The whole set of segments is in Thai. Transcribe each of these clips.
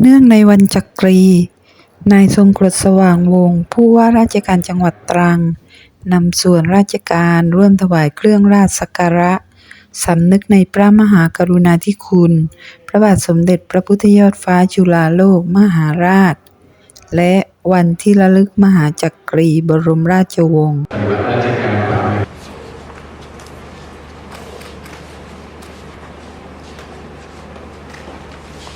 เนื่องในวันจักรี นายทรงกรดสว่างวงศ์ผู้ว่าราชการจังหวัดตรังนำส่วนราชการร่วมถวายเครื่องราชสักการะสำนึกในพระมหากรุณาธิคุณ พระบาทสมเด็จพระพุทธยอดฟ้าจุฬาโลกมหาราช และวันที่ระลึกมหาจักรีบรมราชวงศ์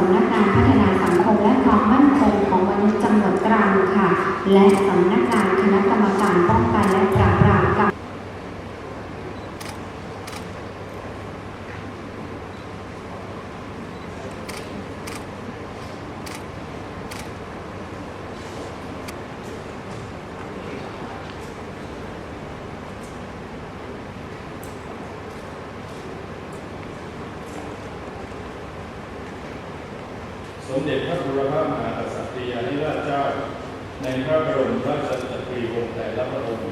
สำนักงานพัฒนาสังคมและความมั่นคงของมนุษย์จังหวัดตรังค่ะ และสำนักงานคณะกรรมการป้องกันและปราบปรามการ สมเด็จพระบุรพมหากษัตริยาธิราชเจ้า ในพระบรมราชจักรีวงศ์แต่ละพระองค์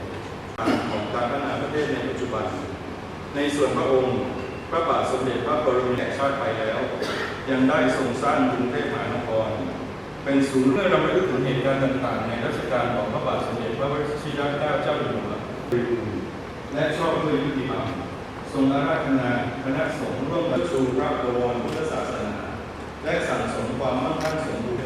ของการพัฒนาประเทศในปัจจุบัน ในส่วนพระองค์ พระบาทสมเด็จพระบรมแห่งชาติไปแล้ว ยังได้ทรงสร้างกรุงเทพมหานคร เป็นศูนย์เมื่อเราไปนึกถึงเหตุการณ์ต่างๆ ในรัชกาลของพระบาทสมเด็จพระวชิรเกล้าเจ้าอยู่หัวและชอบด้วยยุติธรรมทรงอาราธนาคณะสงฆ์ร่วมกับชูพระบวรพุทธศาสนา และสั่งสมความมั่งคั่งสมบูรณ์